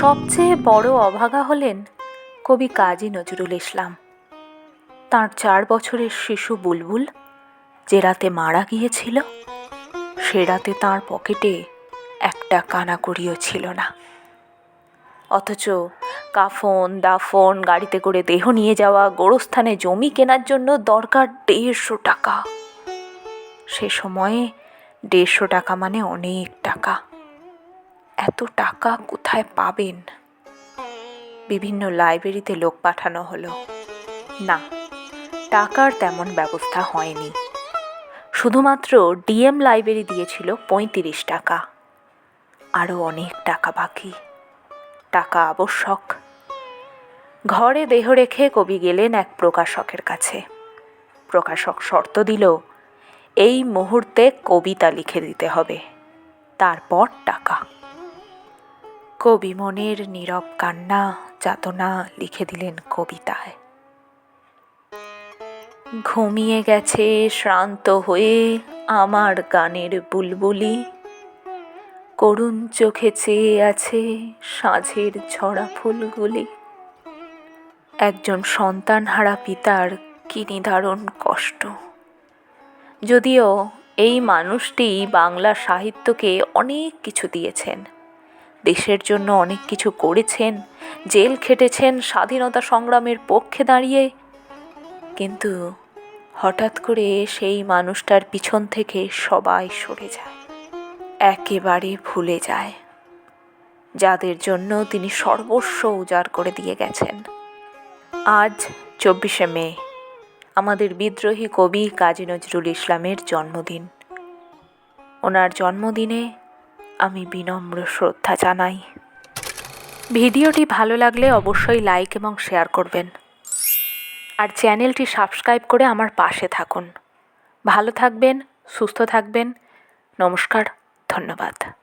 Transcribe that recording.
সবচেয়ে বড় অভাগা হলেন কবি কাজী নজরুল ইসলাম। তাঁর চার বছরের শিশু বুলবুল যে রাতে মারা গিয়েছিল, সে রাতে তাঁর পকেটে একটা কানাকড়িও ছিল না। অথচ কাফন, দাফন, গাড়িতে করে দেহ নিয়ে যাওয়া, গোরস্থানে জমি কেনার জন্য দরকার দেড়শো টাকা। সে সময়ে দেড়শো টাকা মানে অনেক টাকা। এত টাকা কোথায় পাবেন? বিভিন্ন লাইব্রেরিতে লোক পাঠানো হলো। না, টাকার তেমন ব্যবস্থা হয়নি। শুধুমাত্র ডিএম লাইব্রেরি দিয়েছিল পঁয়ত্রিশ টাকা। আরও অনেক টাকা বাকি। টাকা আবশ্যক। ঘরে দেহ রেখে কবি গেলেন এক প্রকাশকের কাছে। প্রকাশক শর্ত দিল, এই মুহূর্তে কবিতা লিখে দিতে হবে। তারপর টাকা। কবি মনের নীরব কান্না, যাতনা লিখে দিলেন কবিতায়। ঘুমিয়ে গেছে, শ্রান্ত হয়ে আমার গানের বুলবুলি। করুণ চোখে চেয়ে আছে সাঁঝের ঝরা ফুলগুলি। একজন সন্তানহারা পিতার কি নিদারুণ কষ্ট। যদিও এই মানুষটি বাংলা সাহিত্যকে অনেক কিছু দিয়েছেন। দেশের জন্য অনেক কিছু করেছেন, জেল খেটেছেন, স্বাধীনতা সংগ্রামের পক্ষে দাঁড়িয়ে। কিন্তু হঠাৎ করে সেই মানুষটার পিছন থেকে সবাই সরে যায়, একেবারে ভুলে যায়, যাদের জন্য তিনি সর্বস্ব উজাড় করে দিয়ে গেছেন। আজ চব্বিশে মে, আমাদের বিদ্রোহী কবি কাজী নজরুল ইসলামের জন্মদিন। ওনার জন্মদিনে আমি বিনম্র শ্রদ্ধা জানাই। ভিডিওটি ভালো লাগলে অবশ্যই লাইক এবং শেয়ার করবেন। আর চ্যানেলটি সাবস্ক্রাইব করে আমার পাশে থাকুন। ভালো থাকবেন, সুস্থ থাকবেন। নমস্কার, ধন্যবাদ।